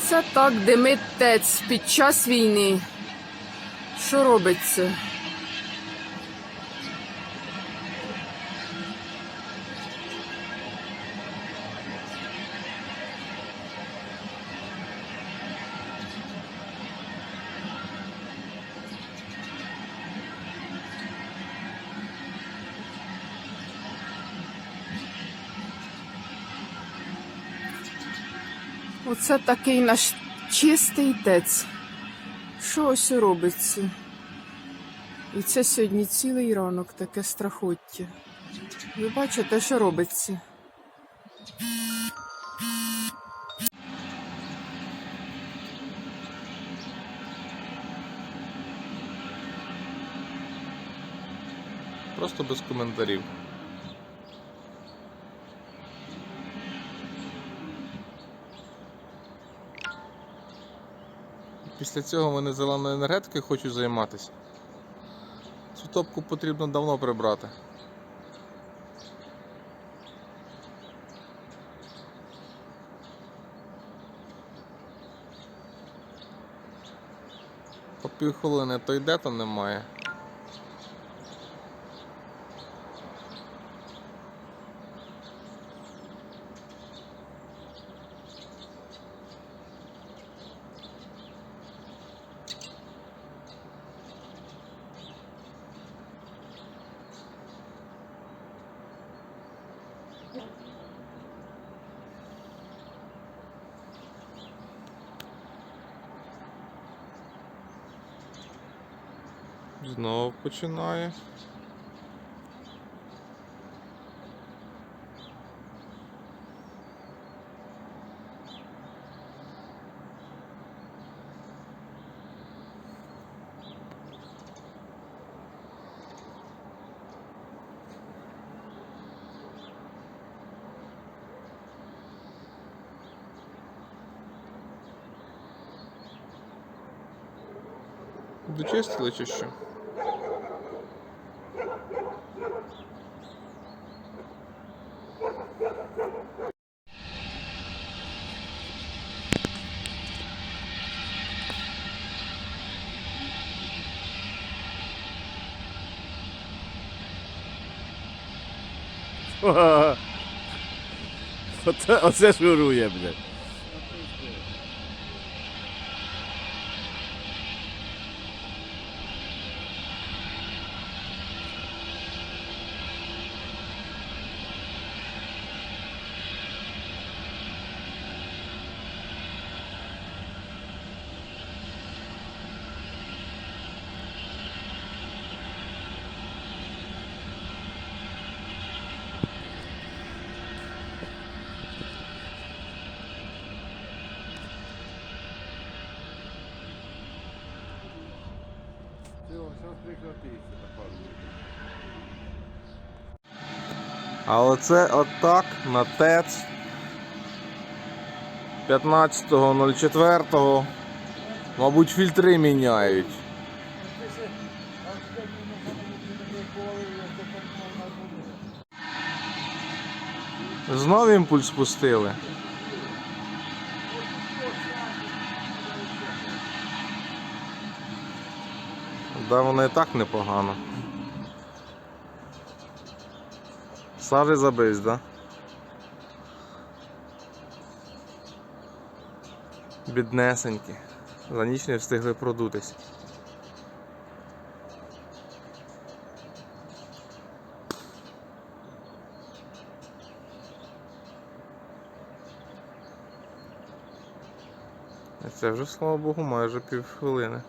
Це так димить ТЕЦ під час війни. Що робиться? Оце такий наш чистий ТЕЦ. Що ось робиться? І це сьогодні цілий ранок таке страхоття. Ви бачите, що робиться? Просто без коментарів. Після цього вони зеленою енергетикою хочуть займатися. Цю топку потрібно давно прибрати. По півхвилини то йде, то немає. Знову починає. Дочистили чи що? と、私はルーやみたいな。Оце шурує, блядь. А оце отак на ТЕЦ 15.04. Мабуть, фільтри міняють. Знов імпульс спустили. Да, воно і так непогано. Сажі забись, да? Біднесенькі. За ніч не встигли продутись. Це вже, слава Богу, майже півхвилини.